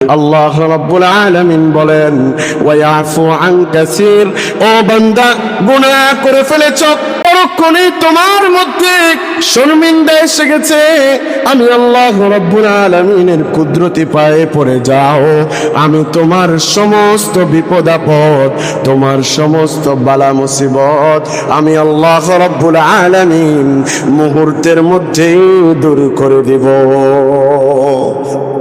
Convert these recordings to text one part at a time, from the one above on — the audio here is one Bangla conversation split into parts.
আল্লাহ রাব্বুল আলামিন বলেন, ওয়ায়াফু আন ও বান্দা, গুনাহ করে ফেলেছ পরক্ষণে তোমার মধ্যে শর্মিন্দা এসে গেছে। আমি আল্লাহ রাব্বুল আলমিনের কুদরতি পায়ে পড়ে যাও। আমি তোমার সমস্ত বিপদ আপদ, তোমার সমস্ত বালা মুসিবত, আমি আল্লাহ রাব্বুল আলমিন মুহূর্তের মধ্যেই দূর করে দিব।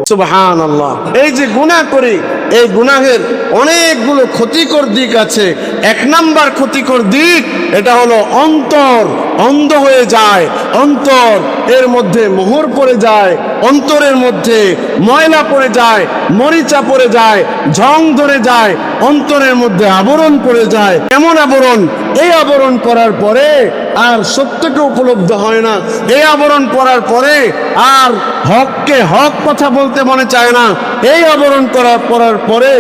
সুবহান আল্লাহ এই যে গুনাহ করি, এই গুনাহের অনেকগুলো ক্ষতিকর দিক আছে। এক নাম্বার ক্ষতিকর দিক, এটা হলো অন্তর। অন্ধ হয়ে যায়, অন্তর এর মধ্যে মোহর পড়ে যায়, অন্তরের মধ্যে ময়লা পড়ে যায়, মরিচা পড়ে যায়, ঝং ধরে যায়, অন্তরের মধ্যে আবরণ পড়ে যায়। এমন আবরণ? এই আবরণ পড়ার পরে আর সত্যকে উপলব্ধ হয় না। এই আবরণ পড়ার পরে আর হককে হক কথা বলতে মনে চায় না। এই আবরণ করার পড়ার পরে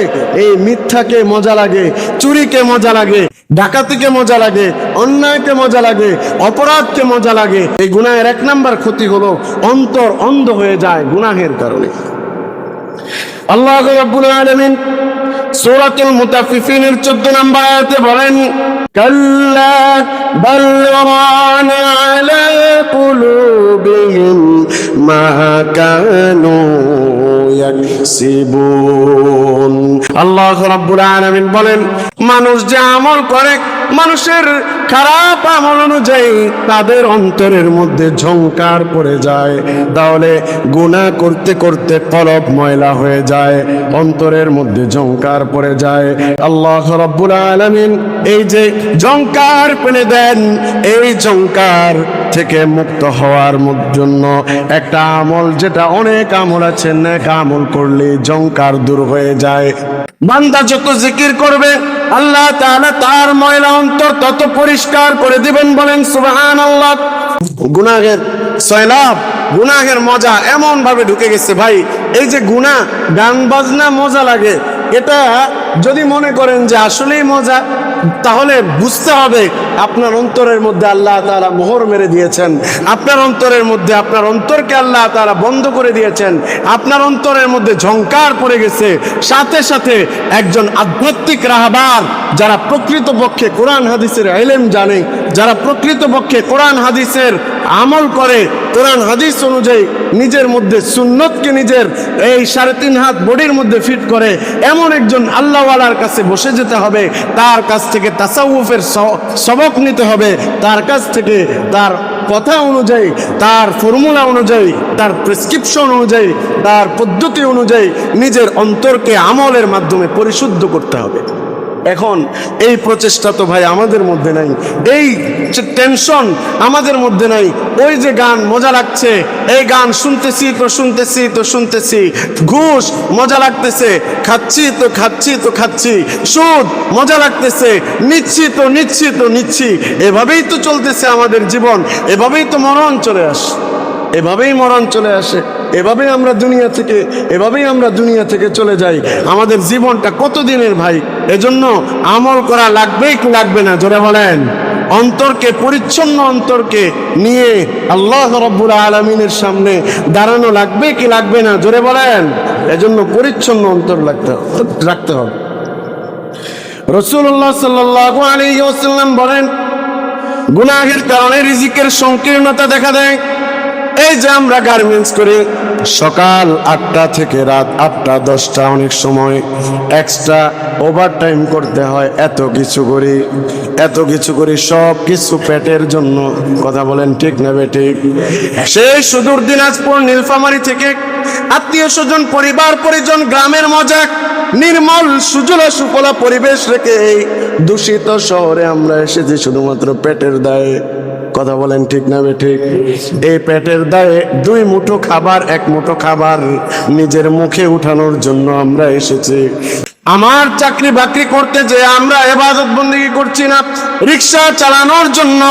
এই মিথ্যাকে মজা লাগে, চুরিকে মজা লাগে, ডাকাতিকে মজা লাগে, অন্যায়কে মজা লাগে, অপরাধকে মজা লাগে। এই গুনাহের এক নাম্বার ক্ষতি হলো অন্তর অন্ধ হয়ে যায় গুনাহের কারণে। আল্লাহ রাব্বুল আলামিন সূরাতুল মুতাফফিফিনের 14 নম্বর আয়াতে বলেন, কাল্লা বাল আলা কুলুবিহিম মা কানু ইয়াকসিবুন। আল্লাহ রাব্বুল আলামিন বলেন, মানুষ যে আমল করে মানুষের খারাপ আমল অনুযায়ী তাদের অন্তরের মধ্যে ঝংকার পড়ে যায়। তাহলে গুনাহ করতে করতে কলব ময়লা হয়ে যায়, অন্তরের মধ্যে ঝংকার পড়ে যায়। আল্লাহ রাব্বুল আলামিন এই যে ঝংকার পেলে দেন, এই ঝংকার থেকে মুক্ত হওয়ার জন্য একটা আমল, যেটা অনেক আমল আছে, নেক আমল করলে ঝংকার দূর হয়ে যায়। বান্দা যত জিকির করবে, আল্লাহ তাআলা তার ময়লা অন্তর তত পরিষ্কার করে দিবেন বলেন, সুবহানাল্লাহ। গুনাহের সয়লাব, গুনাহের মজা এমন ভাবে ঢুকে গেছে ভাই। এই যে গুনাহ, গান বাজনা মজা লাগে। এটা যদি মনে করেন যে আসলেই মজা তাহলে বুঝতে হবে আপনার অন্তরের মধ্যে আল্লাহ তারা মোহর মেরে দিয়েছেন। আপনার অন্তরের মধ্যে, আপনার অন্তরকে আল্লাহ তারা বন্ধ করে দিয়েছেন। আপনার অন্তরের মধ্যে ঝঙ্কার পড়ে গেছে। সাথে সাথে একজন আধ্যাত্মিক রাহবার যারা প্রকৃতপক্ষে কোরআন, হাদিসের এলেম জানে যারা প্রকৃতপক্ষে কোরআন হাদিসের আমল করে, কোরআন হাদিস অনুযায়ী নিজের মধ্যে সুন্নতকে নিজের এই সাড়ে তিন হাত বডির মধ্যে ফিট করে, এমন একজন আল্লাহওয়ালার কাছে বসে যেতে হবে, তার কাছ থেকে তাসাউফের সবক নিতে হবে, তার কাছ থেকে তার কথা অনুযায়ী, তার ফর্মুলা অনুযায়ী, তার প্রেসক্রিপশন অনুযায়ী, তার পদ্ধতি অনুযায়ী নিজের অন্তরকে আমলের মাধ্যমে পরিশুদ্ধ করতে হবে। এখন এই প্রচেষ্টা তো ভাই আমাদের মধ্যে নাই। এই টেনশন আমাদের মধ্যে নাই। ওই যে গান মজা লাগছে, এই গান শুনতেছি তো শুনতেছি তো শুনতেছি। ঘুষ মজা লাগতেছে, খাচ্ছি তো খাচ্ছি তো খাচ্ছি। সুদ মজা লাগতেছে, নিচ্ছি তো নিচ্ছি তো নিচ্ছি। এভাবেই তো চলতেছে আমাদের জীবন, এভাবেই তো মরণ চলে আসে, এভাবেই মরণ চলে আসে। এভাবেই আমরা দুনিয়া থেকে, এভাবেই আমরা দুনিয়া থেকে চলে যাই। আমাদের জীবনটা কত দিনের ভাই? এজন্য আমল করা লাগবেই কি লাগবে না? জোরে বলেন। অন্তরকে, পরিচ্ছন্ন অন্তরকে নিয়ে আল্লাহ রব্বুল আলমিনের সামনে দাঁড়ানো লাগবে কি লাগবে না? জোরে বলেন। এজন্য পরিচ্ছন্ন অন্তর লাগতে রাখতে হবে। রসুল্লাহ ওসাল্লাম বলেন, গুনাহের কারণে রিজিকের সংকীর্ণতা দেখা দেয়। এই যে আমরা গার্মেন্টস করি, সকাল আটটা থেকে রাত আটটা, দশটা অনেক সময় এক্সট্রা ওভার টাইম করতে হয়, এত কিছু করি, এত কিছু করি, সব কিছু পেটের জন্য, কথা বলেন ঠিক নেবে ঠিক সেই সুদূর দিনাজপুর, নীলফামারি থেকে আত্মীয় স্বজন, পরিবার, পরিজন, গ্রামের মজা, নির্মল, সুজলা, সুফলা পরিবেশ রেখে এই দূষিত শহরে আমরা এসেছি শুধুমাত্র পেটের দায়ে। কথা বলেন ঠিক না ঠিক? এই পেটের দায়ে দুই মুঠো খাবার, এক মুঠো খাবার নিজের মুখে উঠানোর জন্য আমরা এসেছি। আমার চাকরি বাকরি করতে যে আমরা এবাদত বন্দিগি করছি না, রিক্সা চালানোর জন্য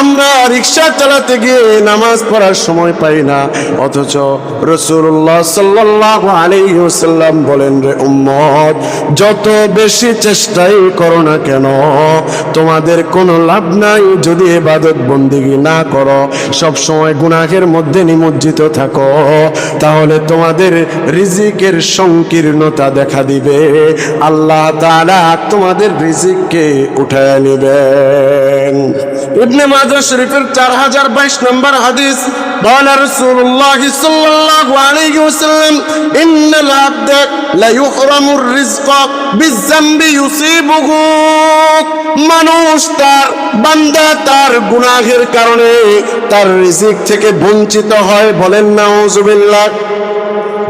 আমরা রিক্সা চালাতে গিয়ে নামাজ পড়ার সময় পাই না। অথচ রসুল্লাহ সাল্লাহ আলাইসাল্লাম বলেন, রে উম্মত, যত বেশি চেষ্টাই করো না কেন, তোমাদের কোনো লাভ নাই যদি এবাদত বন্দিগি না করো। সব সময় গুনাহের মধ্যে নিমজ্জিত থাকো, তাহলে তোমাদের রিজিকের সংকীর্ণতা দেখা দিবে। আল্লাহ তাআলা তোমাদের রিজিককে উঠায় নেবেন ইবনে মাজাহ শরীফের চার হাজার বাইশ নম্বর হাদিস قال رسول الله صلى الله عليه وسلم إن العبد لا يحرم الرزق بالذنب يصيبه মানুষ তার বান্দা তার গুনাহের কারণে তার রিজিক থেকে বঞ্চিত হয় বলেন নাউজুবিল্লাহ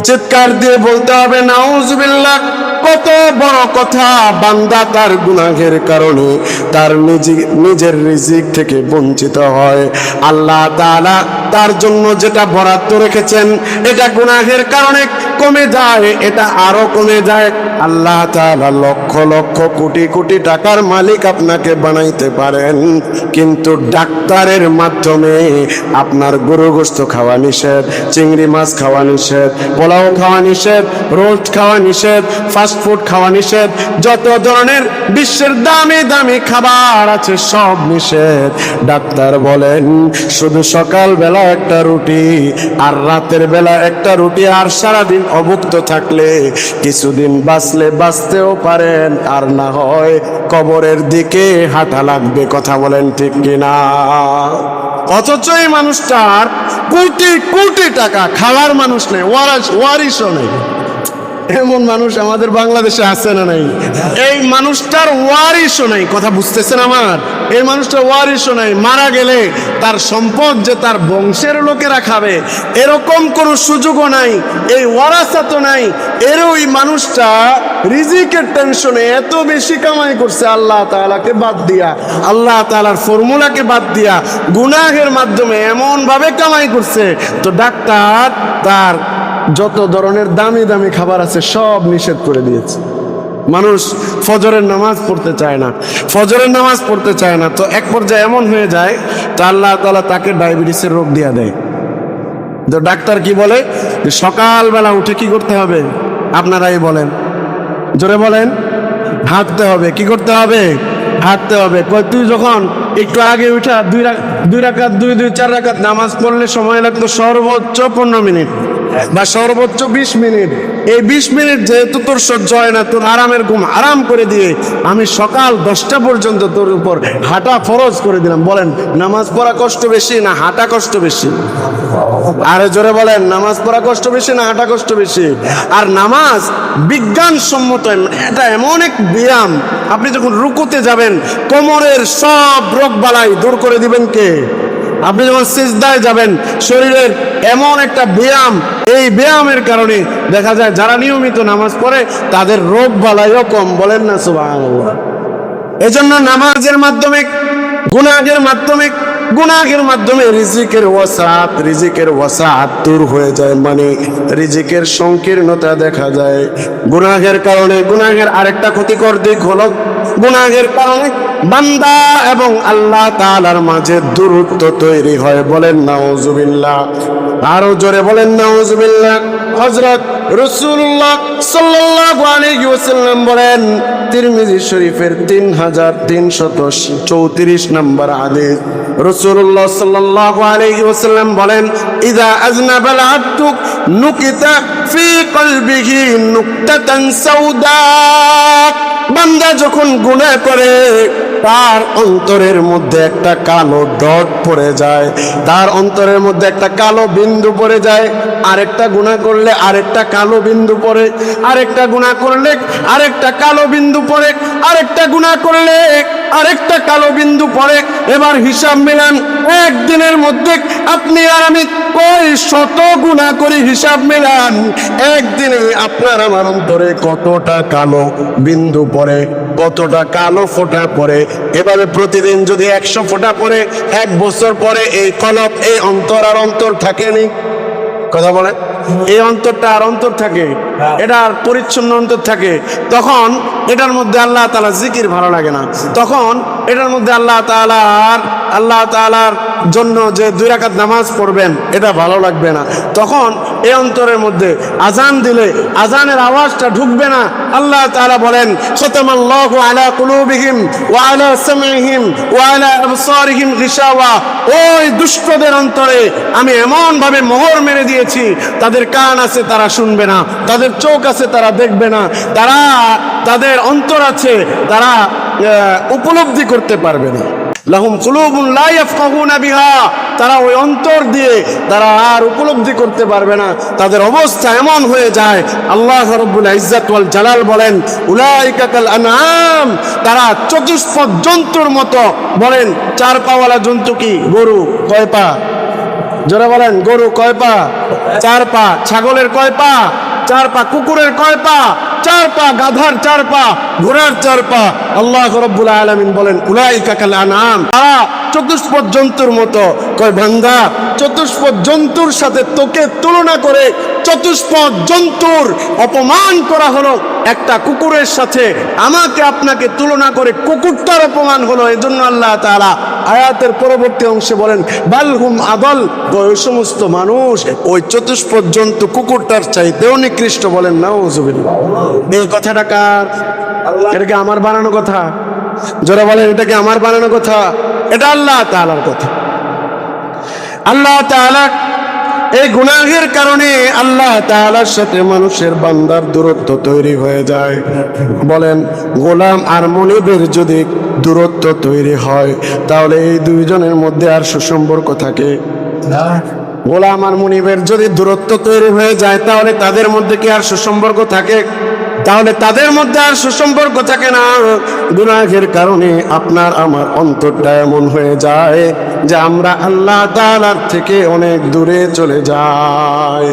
চিৎকার দিয়ে বলতে হবে নাউজুবিল্লাহ কত বড় কথা, বান্দা তার গুনাহের কারণে তার নিজে, নিজের রিজিক থেকে বঞ্চিত হয়। আল্লাহ তাআলা তার জন্য যেটা বরাদ্দ রেখেছেন, এটা গুনাহের কারণে কমে যায়, এটা আরও কমে যায়। আল্লাহ তাআলা লক্ষ লক্ষ, কোটি কোটি টাকার মালিক আপনাকে বানাইতে পারেন, কিন্তু ডাক্তারের মাধ্যমে আপনার গরু গোস্ত খাওয়া নিষেধ, চিংড়ি মাছ খাওয়া নিষেধ, পোলাও খাওয়া নিষেধ, রোস্ট খাওয়া নিষেধ, ফাস্ট ফুড খাওয়া নিষেধ। যত ধরনের বিশ্বের দামি দামি খাবার আছে সব নিষেধ। ডাক্তার বলেন, শুধু সকাল বেলা একটা রুটি আর রাতের বেলা একটা রুটি আর সারাদিন অভুক্ত থাকলে কিছুদিন বাঁচলে বাঁচতেও পারেন, আর না হয় কবরের দিকে হাঁটা লাগবে, কথা বলেন ঠিক কিনা? অথচ এই মানুষটার কোটি কোটি টাকা খাওয়ার মানুষ নেই ওয়ারিশও নেই। এমন মানুষ আমাদের বাংলাদেশে আছে না নাই? এই মানুষটার ওয়ারিশও নাই, কথা বুঝতেছেন আমার? এই মানুষটার ওয়ারিশও নাই, মারা গেলে তার সম্পদ যে তার বংশের লোকেরা খাবে এরকম কোনো সুযোগও নাই, এই ওয়ারাসা তো নাই। এর ওই মানুষটা রিজিকের টেনশনে এত বেশি কামাই করছে, আল্লাহ তাআলাকে বাদ দিয়া, আল্লাহ তাআলার ফর্মুলাকে বাদ দিয়া, গুনাহের মাধ্যমে এমন ভাবে কামাই করছে। তো ডাক্তার, তার যত ধরনের দামি দামি খাবার আছে সব নিষেধ করে দিয়েছে। মানুষ ফজরের নামাজ পড়তে চায় না। ফজরের নামাজ পড়তে চায় না। তো এক পর্যায়ে এমন হয়ে যায় তা আল্লাহ তালা তাকে ডায়াবেটিসের রোগ দিয়া দেয়। তো ডাক্তার কি বলে? যে সকালবেলা উঠে কি করতে হবে? আপনারাই বলেন। জোরে বলেন। হাঁটতে হবে। কি করতে হবে? হাঁটতে হবে। তুই যখন একটু আগে উঠা, দুই দুই রাকাত, দুই দুই, চার রাকাত নামাজ পড়লে সময় লাগতো সর্বোচ্চ পনেরো মিনিট। বা সর্বোচ্চ বিশ মিনিট। এই বিশ মিনিট যেহেতু তোর সহ্য হয় না, তোর আরামের ঘুম আরাম করে দিয়ে আমি সকাল দশটা পর্যন্ত তোর উপর হাঁটা ফরজ করে দিলাম। বলেন, নামাজ পড়া কষ্ট বেশি না হাঁটা কষ্ট বেশি? আরে জোরে বলেন, নামাজ পড়া কষ্ট বেশি না হাঁটা কষ্ট বেশি? আর নামাজ বিজ্ঞানসম্মত, এটা এমন এক ব্যায়াম। আপনি যখন রুকুতে যাবেন, কোমরের সব রোগ বালাই দূর করে দিবেন কে? আপনি যখন সিজদায় যাবেন, শরীরের এমন একটা ব্যায়াম, এই ব্যায়ামের কারণে দেখা যায় যারা নিয়মিত নামাজ পড়ে, তাদের রোগ বালাইও কম, বলেন না সুবহানাল্লাহ। এজন্য নামাজের মাধ্যমে, গুনাহের মাধ্যমে গুনাহের মাধ্যমে রিজিকের ওয়াসাত রিজিকের ওয়াসাত দূর হয়ে যায় মানে রিজিকের সংকীর্ণতা দেখা যায়। গুনাহের কারণে, গুনাহের আরেকটা ক্ষতিকর দিক হলো, গুনাহের কারণে বান্দা এবং আল্লাহ তালার মাঝে দূরত্ব তৈরি হয় বলেন নাউজুবিল্লাহ। আরও জোরে বলেন নাউজুবিল্লাহ। সাল্লাল্লাহু আলাইহি ওয়াসাল্লাম বলেন, তিরমিজি শরীফের তিন হাজার তিনশত চৌত্রিশ নম্বর হাদিস। রসুল্লাহ আলাইহি ওয়াসাল্লাম বলেন, ইদা আজনাবাল আব্দু নুকিতা ফি কলবিহি নুকতাতান সাউদা। বান্দা যখন গুনাহ করে তার অন্তরের মধ্যে একটা কালো ডট পড়ে যায়। তার অন্তরের মধ্যে একটা কালো বিন্দু পড়ে যায়। আরেকটা গুণা করলে আরেকটা কালো বিন্দু পড়ে। আরেকটা গুণা করলে আরেকটা কালো বিন্দু পড়ে। আরেকটা গুণা করলে আরেকটা কালো বিন্দু পড়ে। এবার হিসাব মেলান, একদিনের মধ্যে আপনি আর আমি কই শত গুণা করে হিসাব মেলান? একদিনে আপনার আমার অন্তরে কতটা কালো বিন্দু পড়ে, কতটা কালো ফোঁটা পড়ে এভাবে প্রতিদিন যদি একশো ফোটা পরে এক বছর পরে এই কলপ, এই অন্তর আর অন্তর থাকেনি? কথা বলে এই অন্তরটা আর অন্তর থাকে? এটার পরিচ্ছন্ন অন্তর থাকে। তখন এটার মধ্যে আল্লাহ তালা জিকির ভালো লাগে না। তখন এটার মধ্যে আল্লাহ তালার আল্লাহ তালার জন্য যে দুই রাকাত নামাজ পড়বেন, এটা ভালো লাগবে না। তখন এই অন্তরের মধ্যে আজান দিলে আজানের আওয়াজটা ঢুকবে না। আল্লাহ তালা বলেন, খতামাল্লাহু আলা কুলুবিহিম গিশাওয়া। ওই দুষ্টদের অন্তরে আমি এমন ভাবে মোহর মেরে দিয়েছি, তাদের কান আছে তারা শুনবে না, তাদের চোখ আছে তারা দেখবে না। তারা তাদের অন্তর আছে, তারা উপলব্ধি করতে পারবে না। লাহুম ইয়াফকাহুনা বিহা। তারা ওই অন্তর দিয়ে তারা আর উপলব্ধি করতে পারবে না। তাদের অবস্থা এমন হয়ে যায়। আল্লাহ রাব্বুল ইজ্জাত ওয়াল জালাল বলেন, উলাইকা কাল আনআম। তারা চতুষ্পদ জন্তুর মতো বলেন চার পাওয়ালা জন্তু কি? গরু কয় পা জোরে বলেন, গরু কয় পা চার পা ছাগলের কয় পা চার পা কুকুরের কয় পা? চার পা গাধার চার পা ঘোড়ার চার পা আল্লাহ রব্বুল আলমিন বলেন, উলাইকা কাকাল আনাম তারা চতুষ্পদ জন্তুর মতো কয় বান্দা চতুষ্পদ জন্তুর সাথে তোকে তুলনা করে চতুষ্পদ জন্তুর অপমান করা হলো। একটা কুকুরের সাথে আমাকে আপনাকে তুলনা করে কুকুরটার অপমান হলো এজন্য আল্লাহ তাআলা আয়াতের পরবর্তী অংশে বলেন বালহুম আদল ওই সমস্ত মানুষ ওই চতুষ্পদ জন্তু কুকুরটার চাইতেও নিকৃষ্ট বলেন না এই কথাটা কার? এটা কি আমার বানানো কথা। যারা বলেন এটা কি আমার বানানো কথা? এটা আল্লাহ তাআলার কথা। আল্লাহ তাআলা এই গুনাহের কারণে আল্লাহ তাআলার সাথে মানুষের বান্দার দূরত্ব তৈরি হয়ে যায়। বলেন, গোলাম আর মনিবের যদি দূরত্ব তৈরি হয়, তাহলে এই দুইজনের মধ্যে আর সুসম্পর্ক থাকে। গোলাম আর মনিবের যদি দূরত্ব তৈরি হয়ে যায়, তাহলে তাদের মধ্যে কি আর সুসম্পর্ক থাকে? তাহলে তাদের মধ্যে আর সুসম্পর্ক থাকে না। গুনাহের কারণে আপনার আমার অন্তরটা এমন হয়ে যায় যে আমরা আল্লাহ তাআলার থেকে অনেক দূরে চলে যাই।